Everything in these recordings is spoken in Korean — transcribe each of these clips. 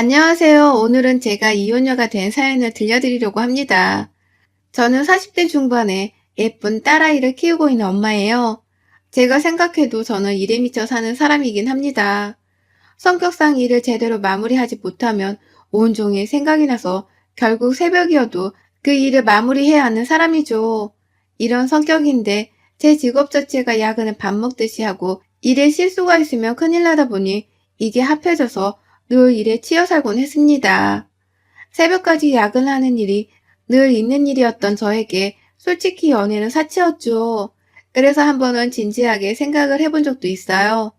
안녕하세요. 오늘은 제가 이혼녀가 된 사연을 들려드리려고 합니다. 저는 40대 중반에 예쁜 딸아이를 키우고 있는 엄마예요. 제가 생각해도 저는 일에 미쳐 사는 사람이긴 합니다. 성격상 일을 제대로 마무리하지 못하면 온종일 생각이 나서 결국 새벽이어도 그 일을 마무리해야 하는 사람이죠. 이런 성격인데 제 직업 자체가 야근을 밥 먹듯이 하고 일에 실수가 있으면 큰일 나다 보니 이게 합해져서 늘 일에 치여 살곤 했습니다. 새벽까지 야근하는 일이 늘 있는 일이었던 저에게 솔직히 연애는 사치였죠. 그래서 한 번은 진지하게 생각을 해본 적도 있어요.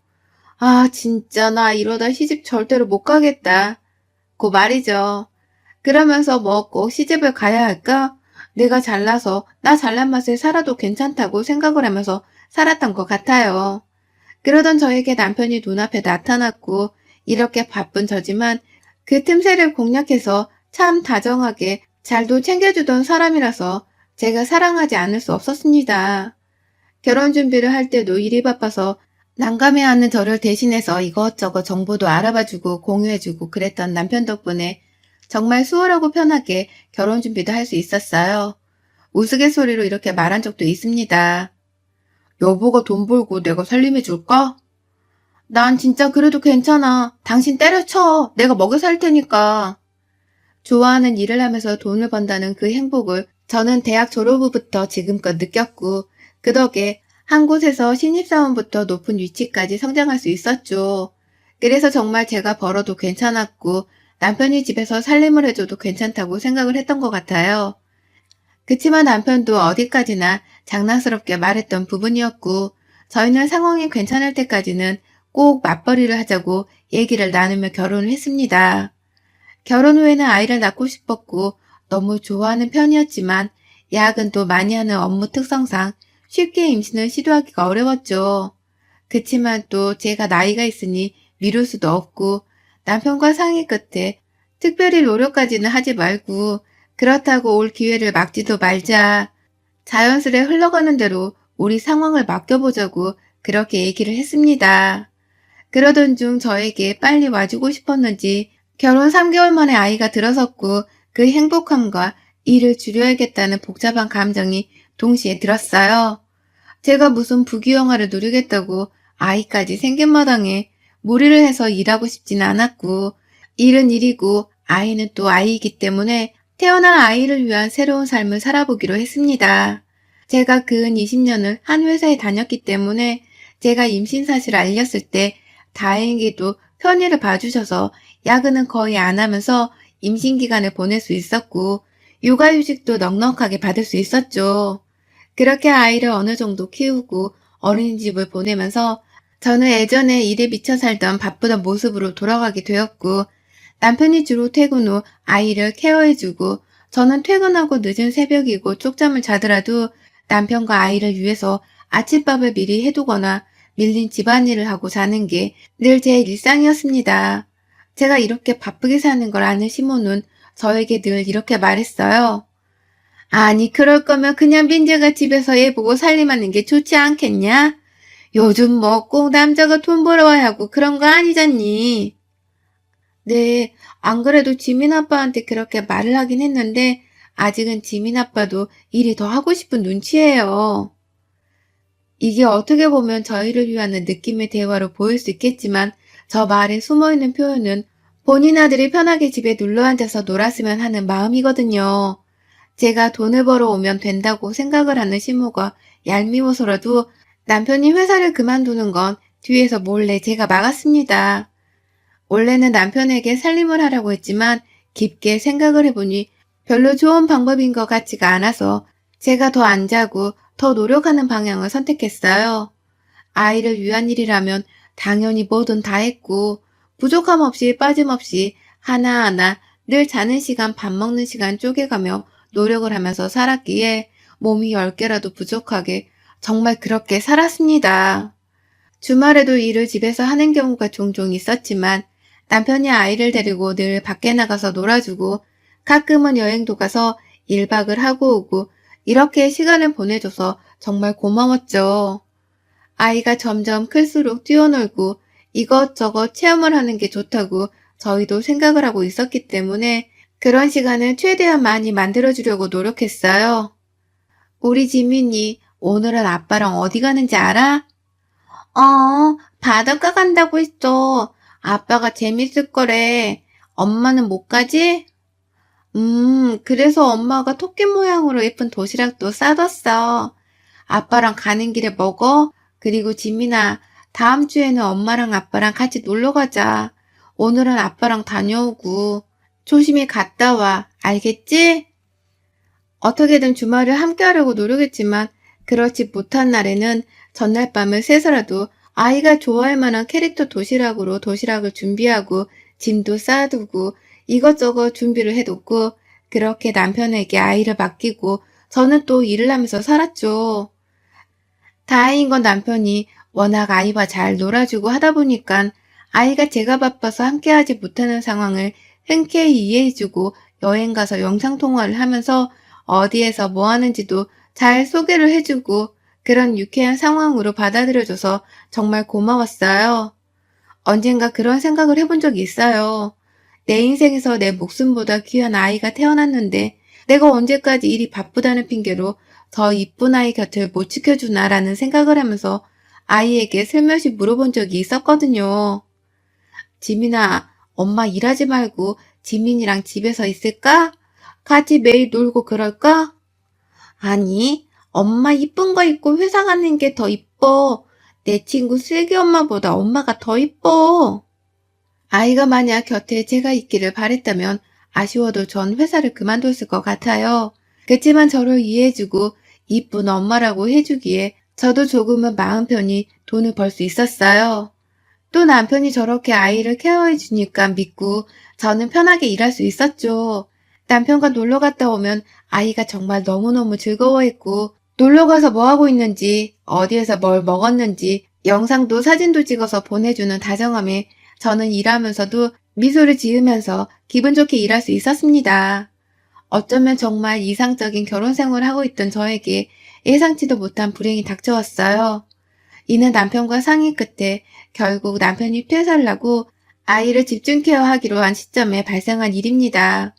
아, 진짜 나 이러다 시집 절대로 못 가겠다. 고 말이죠. 그러면서 뭐 꼭 시집을 가야 할까? 내가 잘나서 나 잘난 맛에 살아도 괜찮다고 생각을 하면서 살았던 것 같아요. 그러던 저에게 남편이 눈앞에 나타났고 이렇게 바쁜 저지만 그 틈새를 공략해서 참 다정하게 잘도 챙겨주던 사람이라서 제가 사랑하지 않을 수 없었습니다. 결혼 준비를 할 때도 일이 바빠서 난감해하는 저를 대신해서 이것저것 정보도 알아봐주고 공유해주고 그랬던 남편 덕분에 정말 수월하고 편하게 결혼 준비도 할 수 있었어요. 우스갯소리로 이렇게 말한 적도 있습니다. 여보가 돈 벌고 내가 살림해 줄까? 난 진짜 그래도 괜찮아. 당신 때려쳐. 내가 먹여 살 테니까. 좋아하는 일을 하면서 돈을 번다는 그 행복을 저는 대학 졸업 후부터 지금껏 느꼈고 그 덕에 한 곳에서 신입사원부터 높은 위치까지 성장할 수 있었죠. 그래서 정말 제가 벌어도 괜찮았고 남편이 집에서 살림을 해줘도 괜찮다고 생각을 했던 것 같아요. 그치만 남편도 어디까지나 장난스럽게 말했던 부분이었고 저희는 상황이 괜찮을 때까지는 꼭 맞벌이를 하자고 얘기를 나누며 결혼을 했습니다. 결혼 후에는 아이를 낳고 싶었고 너무 좋아하는 편이었지만 야근도 많이 하는 업무 특성상 쉽게 임신을 시도하기가 어려웠죠. 그치만 또 제가 나이가 있으니 미룰 수도 없고 남편과 상의 끝에 특별히 노력까지는 하지 말고 그렇다고 올 기회를 막지도 말자. 자연스레 흘러가는 대로 우리 상황을 맡겨보자고 그렇게 얘기를 했습니다. 그러던 중 저에게 빨리 와주고 싶었는지 결혼 3개월 만에 아이가 들어섰고 그 행복함과 일을 줄여야겠다는 복잡한 감정이 동시에 들었어요. 제가 무슨 부귀영화를 누리겠다고 아이까지 생긴 마당에 무리를 해서 일하고 싶진 않았고 일은 일이고 아이는 또 아이이기 때문에 태어난 아이를 위한 새로운 삶을 살아보기로 했습니다. 제가 근 20년을 한 회사에 다녔기 때문에 제가 임신 사실을 알렸을 때 다행히도 편의를 봐주셔서 야근은 거의 안 하면서 임신 기간을 보낼 수 있었고 육아휴직도 넉넉하게 받을 수 있었죠. 그렇게 아이를 어느 정도 키우고 어린이집을 보내면서 저는 예전에 일에 미쳐 살던 바쁘던 모습으로 돌아가게 되었고 남편이 주로 퇴근 후 아이를 케어해주고 저는 퇴근하고 늦은 새벽이고 쪽잠을 자더라도 남편과 아이를 위해서 아침밥을 미리 해두거나 밀린 집안일을 하고 자는 게 늘 제 일상이었습니다. 제가 이렇게 바쁘게 사는 걸 아는 시모는 저에게 늘 이렇게 말했어요. 아니 그럴 거면 그냥 민재가 집에서 애 보고 살림하는 게 좋지 않겠냐? 요즘 뭐 꼭 남자가 돈 벌어야 하고 그런 거 아니잖니. 네, 안 그래도 지민 아빠한테 그렇게 말을 하긴 했는데 아직은 지민 아빠도 일이 더 하고 싶은 눈치예요. 이게 어떻게 보면 저희를 위하는 느낌의 대화로 보일 수 있겠지만 저 말에 숨어있는 표현은 본인 아들이 편하게 집에 눌러앉아서 놀았으면 하는 마음이거든요. 제가 돈을 벌어오면 된다고 생각을 하는 시모가 얄미워서라도 남편이 회사를 그만두는 건 뒤에서 몰래 제가 막았습니다. 원래는 남편에게 살림을 하라고 했지만 깊게 생각을 해보니 별로 좋은 방법인 것 같지가 않아서 제가 더 안 자고 더 노력하는 방향을 선택했어요. 아이를 위한 일이라면 당연히 뭐든 다 했고 부족함 없이 빠짐없이 하나하나 늘 자는 시간 밥 먹는 시간 쪼개가며 노력을 하면서 살았기에 몸이 10개라도 부족하게 정말 그렇게 살았습니다. 주말에도 일을 집에서 하는 경우가 종종 있었지만 남편이 아이를 데리고 늘 밖에 나가서 놀아주고 가끔은 여행도 가서 1박을 하고 오고 이렇게 시간을 보내줘서 정말 고마웠죠. 아이가 점점 클수록 뛰어놀고 이것저것 체험을 하는 게 좋다고 저희도 생각을 하고 있었기 때문에 그런 시간을 최대한 많이 만들어주려고 노력했어요. 우리 지민이 오늘은 아빠랑 어디 가는지 알아? 어, 바닷가 간다고 했어. 아빠가 재밌을 거래. 엄마는 못 가지? 음, 그래서 엄마가 토끼 모양으로 예쁜 도시락도 싸뒀어. 아빠랑 가는 길에 먹어? 그리고 지민아, 다음 주에는 엄마랑 아빠랑 같이 놀러 가자. 오늘은 아빠랑 다녀오고. 조심히 갔다 와. 알겠지? 어떻게든 주말을 함께 하려고 노력했지만, 그렇지 못한 날에는 전날 밤을 새서라도 아이가 좋아할 만한 캐릭터 도시락으로 도시락을 준비하고 짐도 싸두고 이것저것 준비를 해뒀고 그렇게 남편에게 아이를 맡기고 저는 또 일을 하면서 살았죠. 다행인 건 남편이 워낙 아이와 잘 놀아주고 하다 보니까 아이가 제가 바빠서 함께하지 못하는 상황을 흔쾌히 이해해주고 여행 가서 영상통화를 하면서 어디에서 뭐 하는지도 잘 소개를 해주고 그런 유쾌한 상황으로 받아들여줘서 정말 고마웠어요. 언젠가 그런 생각을 해본 적이 있어요. 내 인생에서 내 목숨보다 귀한 아이가 태어났는데 내가 언제까지 일이 바쁘다는 핑계로 더 이쁜 아이 곁을 못 지켜주나라는 생각을 하면서 아이에게 슬며시 물어본 적이 있었거든요. 지민아, 엄마 일하지 말고 지민이랑 집에서 있을까? 같이 매일 놀고 그럴까? 아니, 엄마 이쁜 거 입고 회사 가는 게 더 이뻐. 내 친구 슬기 엄마보다 엄마가 더 이뻐. 아이가 만약 곁에 제가 있기를 바랬다면 아쉬워도 전 회사를 그만뒀을 것 같아요. 그치만 저를 이해해주고 이쁜 엄마라고 해주기에 저도 조금은 마음 편히 돈을 벌 수 있었어요. 또 남편이 저렇게 아이를 케어해주니까 믿고 저는 편하게 일할 수 있었죠. 남편과 놀러 갔다 오면 아이가 정말 너무너무 즐거워했고 놀러 가서 뭐 하고 있는지 어디에서 뭘 먹었는지 영상도 사진도 찍어서 보내주는 다정함에 저는 일하면서도 미소를 지으면서 기분 좋게 일할 수 있었습니다. 어쩌면 정말 이상적인 결혼 생활을 하고 있던 저에게 예상치도 못한 불행이 닥쳐왔어요. 이는 남편과 상의 끝에 결국 남편이 퇴사를 하고 아이를 집중 케어하기로 한 시점에 발생한 일입니다.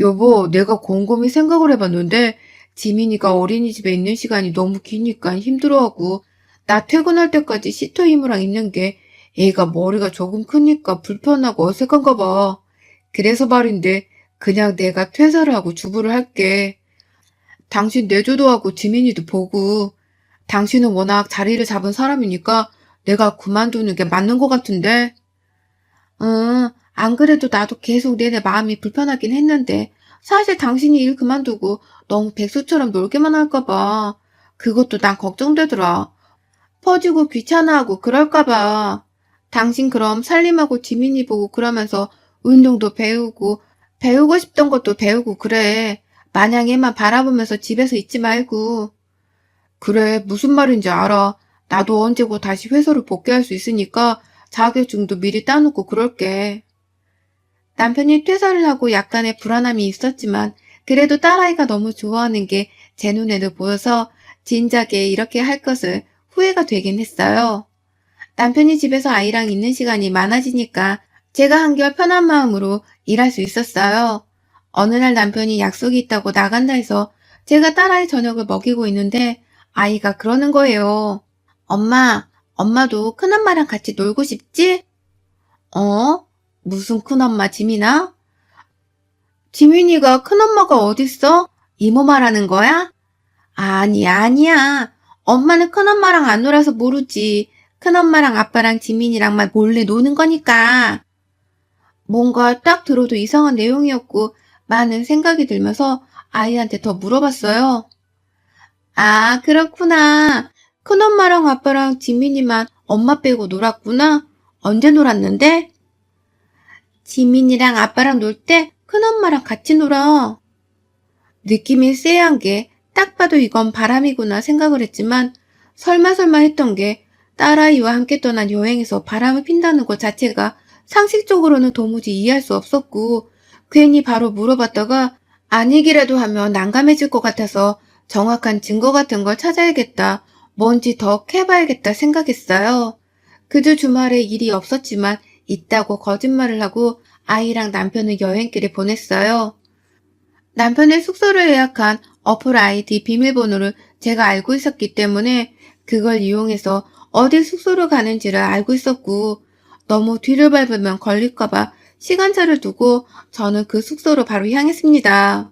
여보, 내가 곰곰이 생각을 해봤는데 지민이가 어린이집에 있는 시간이 너무 기니까 힘들어하고 나 퇴근할 때까지 시터 이모랑 있는 게 애가 머리가 조금 크니까 불편하고 어색한가 봐. 그래서 말인데 그냥 내가 퇴사를 하고 주부를 할게. 당신 내조도 하고 지민이도 보고 당신은 워낙 자리를 잡은 사람이니까 내가 그만두는 게 맞는 것 같은데. 응, 안 그래도 나도 계속 내내 마음이 불편하긴 했는데 사실 당신이 일 그만두고 너무 백수처럼 놀기만 할까봐 그것도 난 걱정되더라. 퍼지고 귀찮아하고 그럴까봐. 당신 그럼 살림하고 지민이 보고 그러면서 운동도 배우고 배우고 싶던 것도 배우고 그래. 마냥 얘만 바라보면서 집에서 있지 말고. 그래, 무슨 말인지 알아. 나도 언제고 다시 회사로 복귀할 수 있으니까 자격증도 미리 따놓고 그럴게. 남편이 퇴사를 하고 약간의 불안함이 있었지만 그래도 딸아이가 너무 좋아하는 게 제 눈에도 보여서 진작에 이렇게 할 것을 후회가 되긴 했어요. 남편이 집에서 아이랑 있는 시간이 많아지니까 제가 한결 편한 마음으로 일할 수 있었어요. 어느 날 남편이 약속이 있다고 나간다 해서 제가 딸아이 저녁을 먹이고 있는데 아이가 그러는 거예요. 엄마, 엄마도 큰엄마랑 같이 놀고 싶지? 어? 무슨 큰엄마 지민아? 지민이가 큰엄마가 어딨어? 이모 말하는 거야? 아니, 아니야. 엄마는 큰엄마랑 안 놀아서 모르지. 큰엄마랑 아빠랑 지민이랑만 몰래 노는 거니까. 뭔가 딱 들어도 이상한 내용이었고 많은 생각이 들면서 아이한테 더 물어봤어요. 아, 그렇구나. 큰엄마랑 아빠랑 지민이만 엄마 빼고 놀았구나. 언제 놀았는데? 지민이랑 아빠랑 놀 때 큰엄마랑 같이 놀아. 느낌이 쎄한 게 딱 봐도 이건 바람이구나 생각을 했지만 설마 설마 했던 게 딸아이와 함께 떠난 여행에서 바람을 핀다는 것 자체가 상식적으로는 도무지 이해할 수 없었고 괜히 바로 물어봤다가 아니기라도 하면 난감해질 것 같아서 정확한 증거 같은 걸 찾아야겠다. 뭔지 더 캐봐야겠다 생각했어요. 그주 주말에 일이 없었지만 있다고 거짓말을 하고 아이랑 남편을 여행길에 보냈어요. 남편의 숙소를 예약한 어플 아이디 비밀번호를 제가 알고 있었기 때문에 그걸 이용해서 어디 숙소로 가는지를 알고 있었고 너무 뒤를 밟으면 걸릴까봐 시간차를 두고 저는 그 숙소로 바로 향했습니다.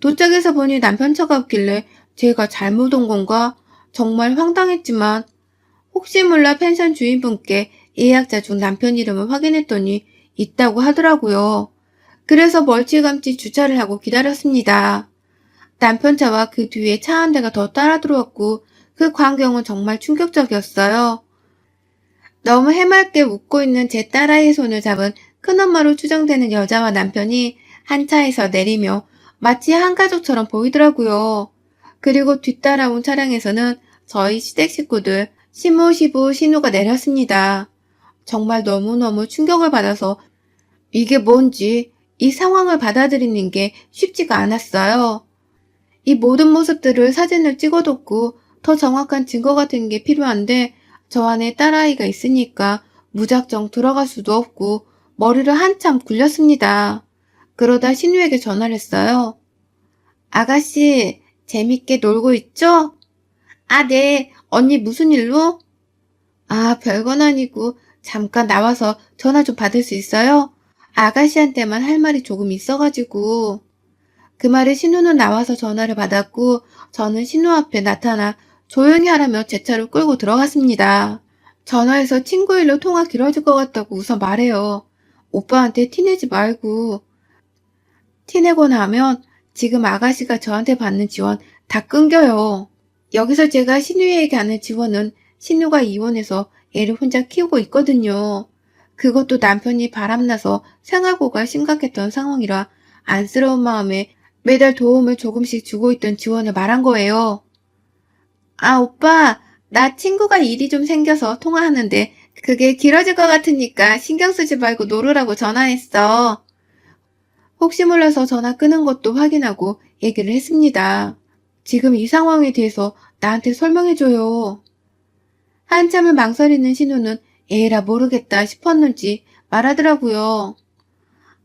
도착해서 보니 남편 차가 없길래 제가 잘못 온 건가 정말 황당했지만 혹시 몰라 펜션 주인분께 예약자 중 남편 이름을 확인했더니 있다고 하더라고요. 그래서 멀찌감치 주차를 하고 기다렸습니다. 남편 차와 그 뒤에 차 한 대가 더 따라 들어왔고 그 광경은 정말 충격적이었어요. 너무 해맑게 웃고 있는 제 딸아이의 손을 잡은 큰엄마로 추정되는 여자와 남편이 한 차에서 내리며 마치 한 가족처럼 보이더라고요. 그리고 뒤따라온 차량에서는 저희 시댁 식구들 시모, 시부, 신우가 내렸습니다. 정말 너무너무 충격을 받아서 이게 뭔지 이 상황을 받아들이는 게 쉽지가 않았어요. 이 모든 모습들을 사진을 찍어뒀고 더 정확한 증거 같은 게 필요한데 저 안에 딸아이가 있으니까 무작정 들어갈 수도 없고 머리를 한참 굴렸습니다. 그러다 신우에게 전화를 했어요. 아가씨, 재밌게 놀고 있죠? 아, 네. 언니 무슨 일로? 아, 별건 아니고 잠깐 나와서 전화 좀 받을 수 있어요? 아가씨한테만 할 말이 조금 있어가지고. 그 말에 신우는 나와서 전화를 받았고 저는 신우 앞에 나타나 조용히 하라며 제 차로 끌고 들어갔습니다. 전화해서 친구 일로 통화 길어질 것 같다고 우선 말해요. 오빠한테 티내지 말고. 티내거나 하면 지금 아가씨가 저한테 받는 지원 다 끊겨요. 여기서 제가 신우에게 하는 지원은 신우가 이혼해서 애를 혼자 키우고 있거든요. 그것도 남편이 바람나서 생활고가 심각했던 상황이라 안쓰러운 마음에 매달 도움을 조금씩 주고 있던 지원을 말한 거예요. 아, 오빠, 나 친구가 일이 좀 생겨서 통화하는데 그게 길어질 것 같으니까 신경 쓰지 말고 놀으라고 전화했어. 혹시 몰라서 전화 끄는 것도 확인하고 얘기를 했습니다. 지금 이 상황에 대해서 나한테 설명해줘요. 한참을 망설이는 신우는 에라 모르겠다 싶었는지 말하더라고요.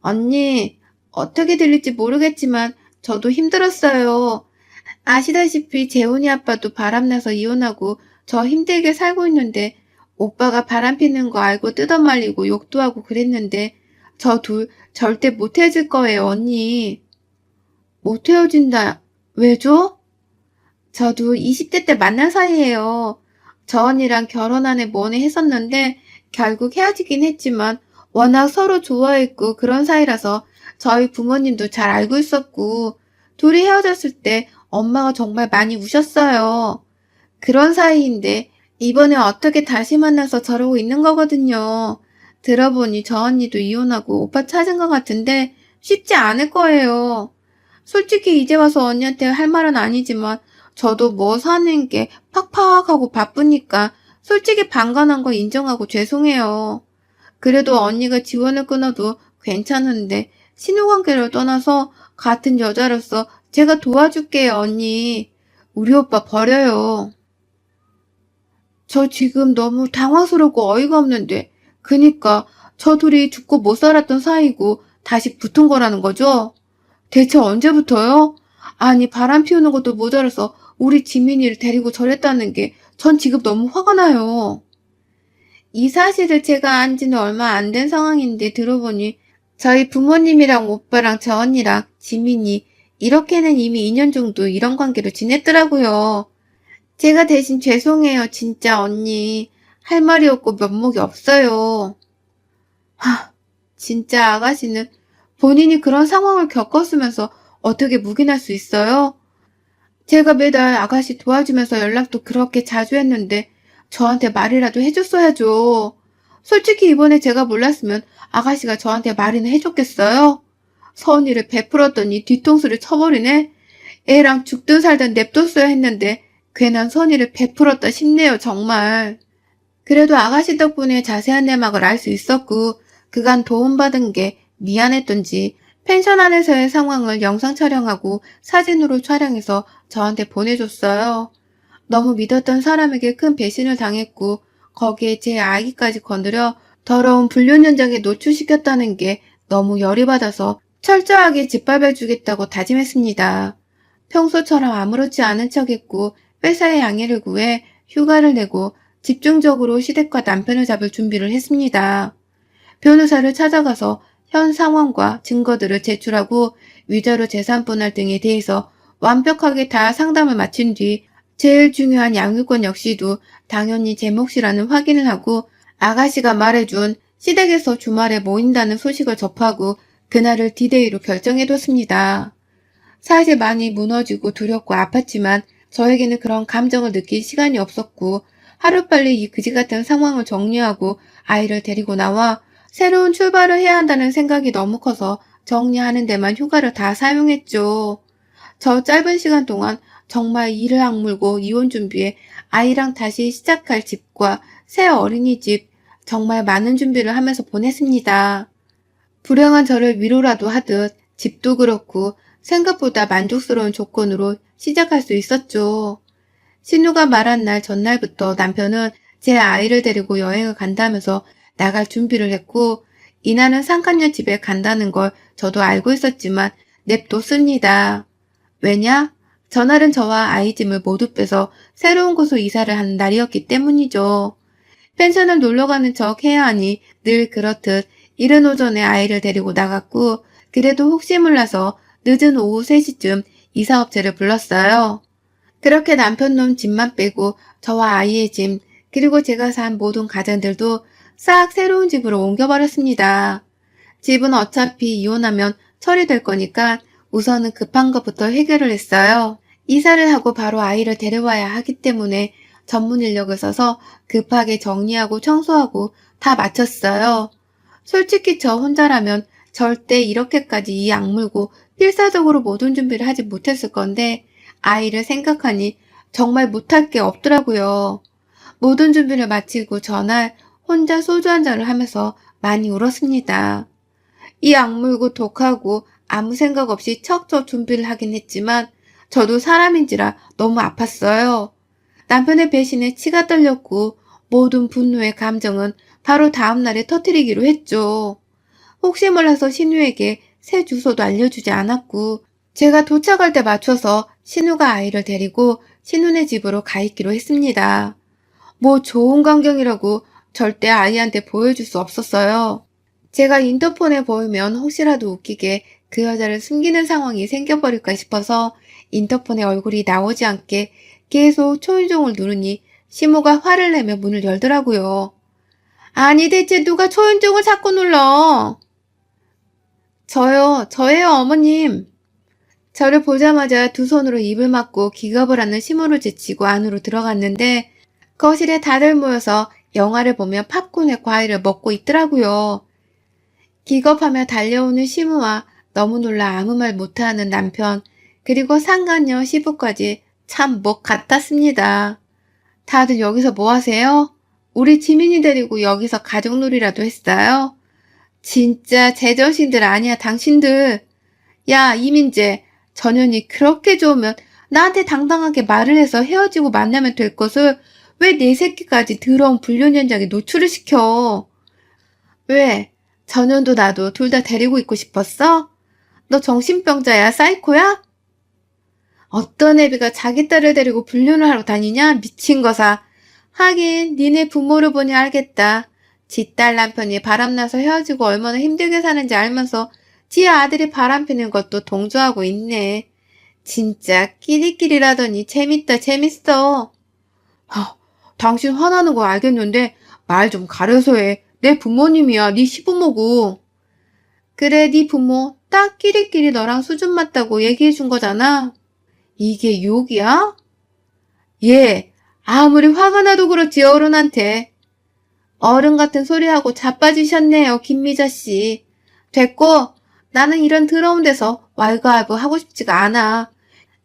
언니, 어떻게 들릴지 모르겠지만 저도 힘들었어요. 아시다시피 재훈이 아빠도 바람나서 이혼하고 저 힘들게 살고 있는데 오빠가 바람 피는 거 알고 뜯어말리고 욕도 하고 그랬는데 저 둘 절대 못 헤어질 거예요, 언니. 못 헤어진다. 왜죠? 저도 20대 때 만난 사이예요. 저 언니랑 결혼 안에 뭐니 했었는데 결국 헤어지긴 했지만 워낙 서로 좋아했고 그런 사이라서 저희 부모님도 잘 알고 있었고 둘이 헤어졌을 때 엄마가 정말 많이 우셨어요. 그런 사이인데 이번에 어떻게 다시 만나서 저러고 있는 거거든요. 들어보니 저 언니도 이혼하고 오빠 찾은 것 같은데 쉽지 않을 거예요. 솔직히 이제 와서 언니한테 할 말은 아니지만 저도 뭐 사는 게 팍팍하고 바쁘니까 솔직히 방관한 거 인정하고 죄송해요. 그래도 언니가 지원을 끊어도 괜찮은데 신우관계를 떠나서 같은 여자로서 제가 도와줄게요, 언니. 우리 오빠 버려요. 저 지금 너무 당황스럽고 어이가 없는데, 그니까 저 둘이 죽고 못 살았던 사이고 다시 붙은 거라는 거죠? 대체 언제부터요? 아니, 바람 피우는 것도 모자라서 우리 지민이를 데리고 저랬다는 게 전 지금 너무 화가 나요. 이 사실을 제가 안 지는 얼마 안 된 상황인데 들어보니 저희 부모님이랑 오빠랑 저 언니랑 지민이 이렇게는 이미 2년 정도 이런 관계로 지냈더라고요. 제가 대신 죄송해요, 진짜 언니. 할 말이 없고 면목이 없어요. 하, 진짜 아가씨는 본인이 그런 상황을 겪었으면서 어떻게 묵인할 수 있어요? 제가 매달 아가씨 도와주면서 연락도 그렇게 자주 했는데 저한테 말이라도 해줬어야죠. 솔직히 이번에 제가 몰랐으면 아가씨가 저한테 말이나 해줬겠어요? 선의를 베풀었더니 뒤통수를 쳐버리네? 애랑 죽든 살든 냅뒀어야 했는데 괜한 선의를 베풀었다 싶네요, 정말. 그래도 아가씨 덕분에 자세한 내막을 알 수 있었고 그간 도움받은 게 미안했던지 펜션 안에서의 상황을 영상 촬영하고 사진으로 촬영해서 저한테 보내줬어요. 너무 믿었던 사람에게 큰 배신을 당했고 거기에 제 아기까지 건드려 더러운 불륜 현장에 노출시켰다는 게 너무 열이 받아서 철저하게 짓밟아 주겠다고 다짐했습니다. 평소처럼 아무렇지 않은 척했고 회사에 양해를 구해 휴가를 내고 집중적으로 시댁과 남편을 잡을 준비를 했습니다. 변호사를 찾아가서 현 상황과 증거들을 제출하고 위자료 재산 분할 등에 대해서 완벽하게 다 상담을 마친 뒤 제일 중요한 양육권 역시도 당연히 제 몫이라는 확인을 하고 아가씨가 말해준 시댁에서 주말에 모인다는 소식을 접하고 그날을 디데이로 결정해뒀습니다. 사실 많이 무너지고 두렵고 아팠지만 저에게는 그런 감정을 느낄 시간이 없었고 하루빨리 이 그지 같은 상황을 정리하고 아이를 데리고 나와 새로운 출발을 해야 한다는 생각이 너무 커서 정리하는 데만 휴가를 다 사용했죠. 저 짧은 시간 동안 정말 이를 악물고 이혼 준비에 아이랑 다시 시작할 집과 새 어린이집 정말 많은 준비를 하면서 보냈습니다. 불행한 저를 위로라도 하듯 집도 그렇고 생각보다 만족스러운 조건으로 시작할 수 있었죠. 신우가 말한 날 전날부터 남편은 제 아이를 데리고 여행을 간다면서 나갈 준비를 했고 이날은 상간녀 집에 간다는 걸 저도 알고 있었지만 냅뒀습니다. 왜냐? 전날은 저와 아이 짐을 모두 빼서 새로운 곳으로 이사를 하는 날이었기 때문이죠. 펜션을 놀러 가는 척 해야 하니 늘 그렇듯 이른 오전에 아이를 데리고 나갔고 그래도 혹시 몰라서 늦은 오후 3시쯤 이사업체를 불렀어요. 그렇게 남편 놈 짐만 빼고 저와 아이의 짐 그리고 제가 산 모든 가전들도 싹 새로운 집으로 옮겨버렸습니다. 집은 어차피 이혼하면 처리될 거니까 우선은 급한 것부터 해결을 했어요. 이사를 하고 바로 아이를 데려와야 하기 때문에 전문 인력을 써서 급하게 정리하고 청소하고 다 마쳤어요. 솔직히 저 혼자라면 절대 이렇게까지 이 악물고 필사적으로 모든 준비를 하지 못했을 건데 아이를 생각하니 정말 못할 게 없더라고요. 모든 준비를 마치고 전날 혼자 소주 한 잔을 하면서 많이 울었습니다. 이 악물고 독하고 아무 생각 없이 척척 준비를 하긴 했지만 저도 사람인지라 너무 아팠어요. 남편의 배신에 치가 떨렸고 모든 분노의 감정은 바로 다음 날에 터뜨리기로 했죠. 혹시 몰라서 신우에게 새 주소도 알려주지 않았고 제가 도착할 때 맞춰서 신우가 아이를 데리고 신우네 집으로 가 있기로 했습니다. 뭐 좋은 광경이라고 절대 아이한테 보여줄 수 없었어요. 제가 인터폰에 보이면 혹시라도 웃기게 그 여자를 숨기는 상황이 생겨버릴까 싶어서 인터폰에 얼굴이 나오지 않게 계속 초인종을 누르니 시모가 화를 내며 문을 열더라고요. 아니 대체 누가 초인종을 자꾸 눌러? 저요, 저예요 어머님. 저를 보자마자 두 손으로 입을 막고 기겁을 하는 시모를 제치고 안으로 들어갔는데 거실에 다들 모여서 영화를 보며 팝콘에 과일을 먹고 있더라고요. 기겁하며 달려오는 시무와 너무 놀라 아무 말 못하는 남편, 그리고 상간녀 시부까지 참 목 같았습니다. 다들 여기서 뭐 하세요? 우리 지민이 데리고 여기서 가족놀이라도 했어요? 진짜 제정신들 아니야, 당신들. 야, 이민재, 전현이 그렇게 좋으면 나한테 당당하게 말을 해서 헤어지고 만나면 될 것을 왜 내 새끼까지 더러운 불륜 현장에 노출을 시켜? 왜? 전현도 나도 둘 다 데리고 있고 싶었어? 너 정신병자야? 사이코야? 어떤 애비가 자기 딸을 데리고 불륜을 하러 다니냐? 미친 거사. 하긴 니네 부모를 보니 알겠다. 지 딸 남편이 바람나서 헤어지고 얼마나 힘들게 사는지 알면서 지 아들이 바람 피는 것도 동조하고 있네. 진짜 끼리끼리라더니 재밌다 재밌어. 아, 당신 화나는 거 알겠는데 말 좀 가려서 해. 내 부모님이야. 네 시부모고. 그래 네 부모 딱 끼리끼리 너랑 수준 맞다고 얘기해 준 거잖아. 이게 욕이야? 예, 아무리 화가 나도 그렇지 어른한테. 어른 같은 소리하고 자빠지셨네요, 김미자 씨. 됐고, 나는 이런 더러운 데서 왈가왈부 하고 싶지가 않아.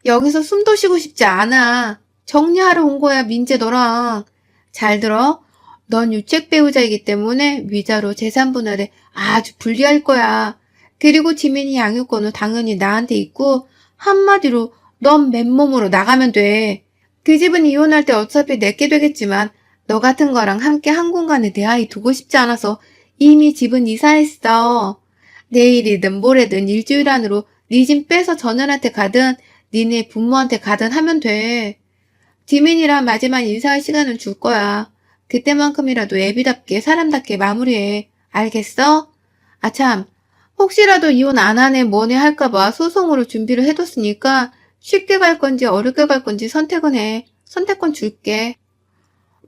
여기서 숨도 쉬고 싶지 않아. 정리하러 온 거야, 민재 너랑. 잘 들어. 넌 유책 배우자이기 때문에 위자료 재산 분할에 아주 불리할 거야. 그리고 지민이 양육권은 당연히 나한테 있고 한마디로 넌 맨몸으로 나가면 돼. 그 집은 이혼할 때 어차피 내게 되겠지만 너 같은 거랑 함께 한 공간에 내 아이 두고 싶지 않아서 이미 집은 이사했어. 내일이든 모레든 일주일 안으로 네 집 빼서 전원한테 가든 니네 부모한테 가든 하면 돼. 지민이랑 마지막 인사할 시간을 줄 거야. 그때만큼이라도 애비답게 사람답게 마무리해. 알겠어? 아참, 혹시라도 이혼 안 하네 뭐네 할까봐 소송으로 준비를 해뒀으니까 쉽게 갈 건지 어렵게 갈 건지 선택은 해. 선택권 줄게.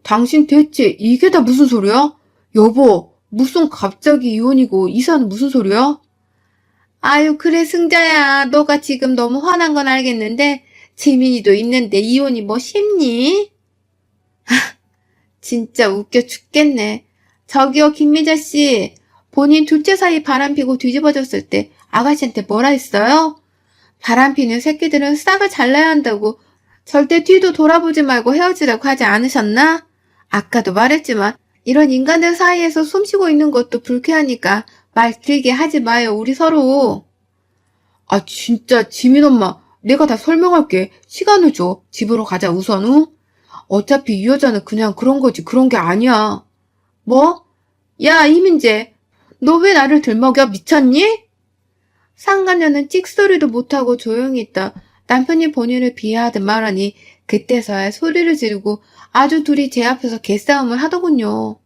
당신 대체 이게 다 무슨 소리야? 여보, 무슨 갑자기 이혼이고 이사는 무슨 소리야? 아유, 그래, 승자야. 너가 지금 너무 화난 건 알겠는데, 지민이도 있는데 이혼이 뭐 쉽니? 진짜 웃겨 죽겠네. 저기요, 김미자 씨. 본인 둘째 사이 바람 피고 뒤집어졌을 때 아가씨한테 뭐라 했어요? 바람 피는 새끼들은 싹을 잘라야 한다고 절대 뒤도 돌아보지 말고 헤어지라고 하지 않으셨나? 아까도 말했지만 이런 인간들 사이에서 숨 쉬고 있는 것도 불쾌하니까 말 길게 하지 마요, 우리 서로. 아, 진짜 지민 엄마, 내가 다 설명할게. 시간을 줘. 집으로 가자, 우선, 후. 어차피 이 여자는 그냥 그런 거지, 그런 게 아니야. 뭐? 야, 이민재, 너 왜 나를 들먹여? 미쳤니? 상간녀는 찍소리도 못하고 조용히 있다. 남편이 본인을 비하하듯 말하니 그때서야 소리를 지르고 아주 둘이 제 앞에서 개싸움을 하더군요.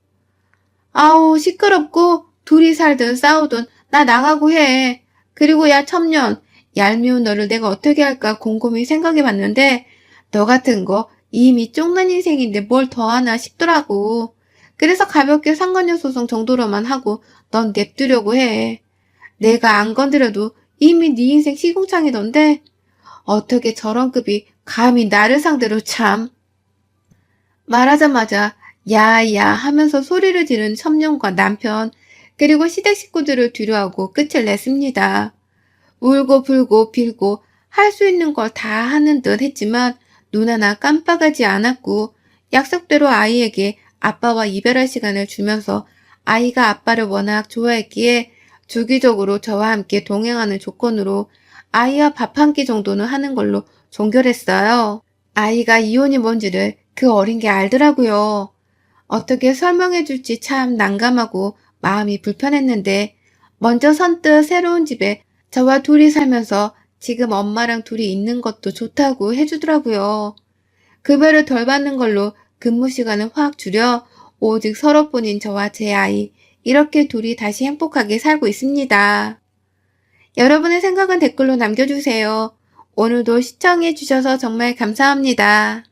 아우 시끄럽고 둘이 살든 싸우든 나 나가고 해. 그리고 야 첨년 얄미운 너를 내가 어떻게 할까 곰곰이 생각해 봤는데 너 같은 거 이미 쪽난 인생인데 뭘 더 하나 싶더라고. 그래서 가볍게 상간녀 소송 정도로만 하고 넌 냅두려고 해. 내가 안 건드려도 이미 네 인생 시궁창이던데 어떻게 저런 급이 감히 나를 상대로 참. 말하자마자 야야 하면서 소리를 지른 첨년과 남편 그리고 시댁 식구들을 뒤로하고 끝을 냈습니다. 울고 불고 빌고 할 수 있는 걸 다 하는 듯 했지만 눈 하나 깜빡하지 않았고 약속대로 아이에게 아빠와 이별할 시간을 주면서 아이가 아빠를 워낙 좋아했기에 주기적으로 저와 함께 동행하는 조건으로 아이와 밥 한 끼 정도는 하는 걸로 종결했어요. 아이가 이혼이 뭔지를 그 어린 게 알더라고요. 어떻게 설명해 줄지 참 난감하고 마음이 불편했는데 먼저 선뜻 새로운 집에 저와 둘이 살면서 지금 엄마랑 둘이 있는 것도 좋다고 해주더라고요. 급여를 덜 받는 걸로 근무 시간을 확 줄여 오직 서로뿐인 저와 제 아이 이렇게 둘이 다시 행복하게 살고 있습니다. 여러분의 생각은 댓글로 남겨주세요. 오늘도 시청해주셔서 정말 감사합니다.